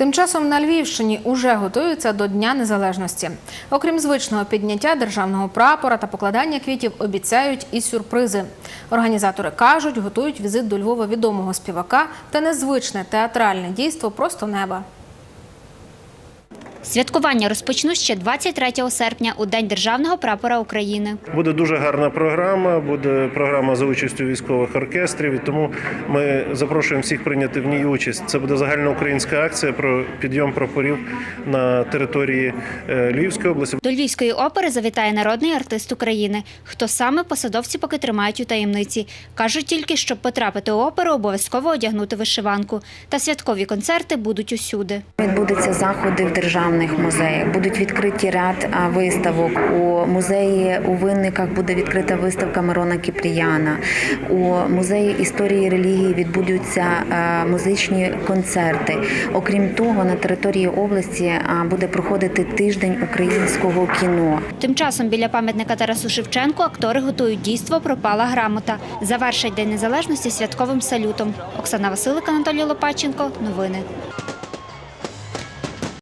Тим часом на Львівщині уже готуються до Дня Незалежності. Окрім звичного підняття державного прапора та покладання квітів, обіцяють і сюрпризи. Організатори кажуть, готують візит до Львова відомого співака та незвичне театральне дійство просто неба. Святкування розпочнуть ще 23 серпня у День державного прапора України. Буде дуже гарна програма, буде програма за участю військових оркестрів. І тому ми запрошуємо всіх прийняти в ній участь. Це буде загальноукраїнська акція про підйом прапорів на території е, Львівської області. До Львівської опери завітає народний артист України. Хто саме посадовці поки тримають у таємниці. Кажуть тільки, щоб потрапити у оперу, обов'язково одягнути вишиванку. Та святкові концерти будуть усюди. Відбудуться заходи в державних музеях. Будуть відкриті ряд виставок. У музеї у винниках буде відкрита виставка Мирона Кіпріяна. У музеї історії релігії відбудуться музичні концерти. Окрім того, на території області буде проходити тиждень українського кіно. Тим часом біля пам'ятника Тарасу Шевченку актори готують дійство Пропала грамота. Завершать День Незалежності святковим салютом. Оксана Василик, Анатолій Лопаченко. Новини.